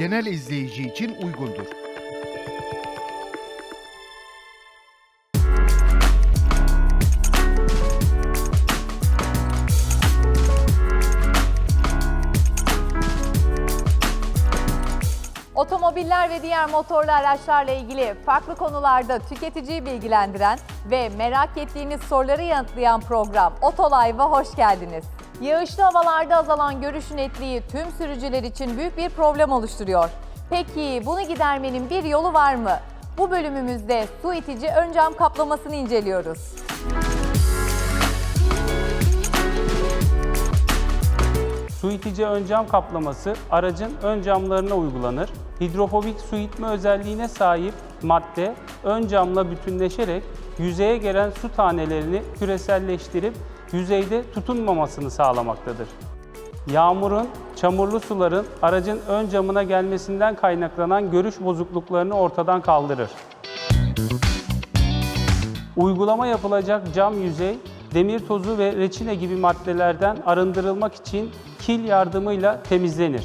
genel izleyici için uygundur. Otomobiller ve diğer motorlu araçlarla ilgili farklı konularda tüketiciyi bilgilendiren ve merak ettiğiniz soruları yanıtlayan program Otolive'a hoş geldiniz. Yağışlı havalarda azalan görüş netliği tüm sürücüler için büyük bir problem oluşturuyor. Peki bunu gidermenin bir yolu var mı? Bu bölümümüzde su itici ön cam kaplamasını inceliyoruz. Su itici ön cam kaplaması aracın ön camlarına uygulanır. Hidrofobik su itme özelliğine sahip madde ön camla bütünleşerek yüzeye gelen su tanelerini küreselleştirip yüzeyde tutunmamasını sağlamaktadır. Yağmurun, çamurlu suların aracın ön camına gelmesinden kaynaklanan görüş bozukluklarını ortadan kaldırır. Uygulama yapılacak cam yüzey, demir tozu ve reçine gibi maddelerden arındırılmak için kil yardımıyla temizlenir.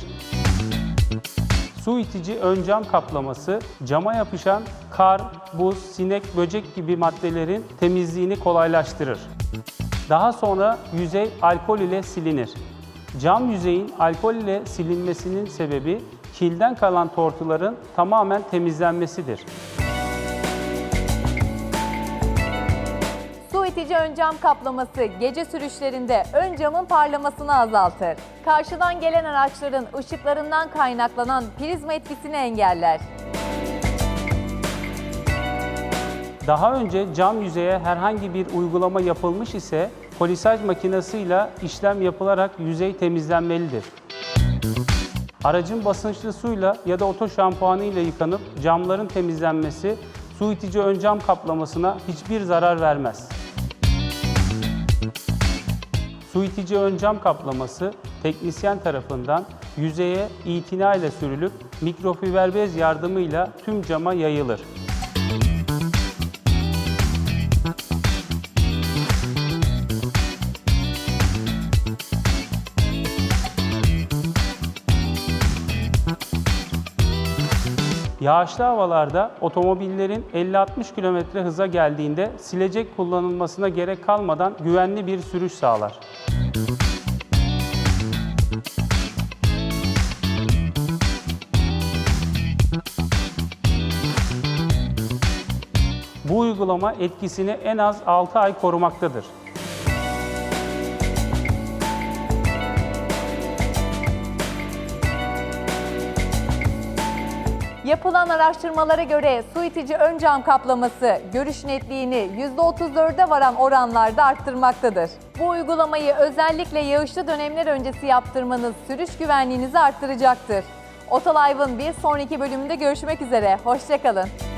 Su itici ön cam kaplaması, cama yapışan kar, buz, sinek, böcek gibi maddelerin temizliğini kolaylaştırır. Daha sonra yüzey alkol ile silinir. Cam yüzeyin alkol ile silinmesinin sebebi kilden kalan tortuların tamamen temizlenmesidir. Su itici ön cam kaplaması gece sürüşlerinde ön camın parlamasını azaltır. Karşıdan gelen araçların ışıklarından kaynaklanan prizma etkisini engeller. Daha önce cam yüzeye herhangi bir uygulama yapılmış ise polisaj makinesiyle işlem yapılarak yüzey temizlenmelidir. Aracın basınçlı suyla ya da oto şampuanı ile yıkanıp camların temizlenmesi su itici ön cam kaplamasına hiçbir zarar vermez. Su itici ön cam kaplaması teknisyen tarafından yüzeye itina ile sürülüp mikrofiber bez yardımıyla tüm cama yayılır. Yağışlı havalarda otomobillerin 50-60 km hıza geldiğinde silecek kullanılmasına gerek kalmadan güvenli bir sürüş sağlar. Bu uygulama etkisini en az 6 ay korumaktadır. Yapılan araştırmalara göre su itici ön cam kaplaması görüş netliğini %34'e varan oranlarda arttırmaktadır. Bu uygulamayı özellikle yağışlı dönemler öncesi yaptırmanız sürüş güvenliğinizi arttıracaktır. Otolive'ın bir sonraki bölümünde görüşmek üzere. Hoşçakalın.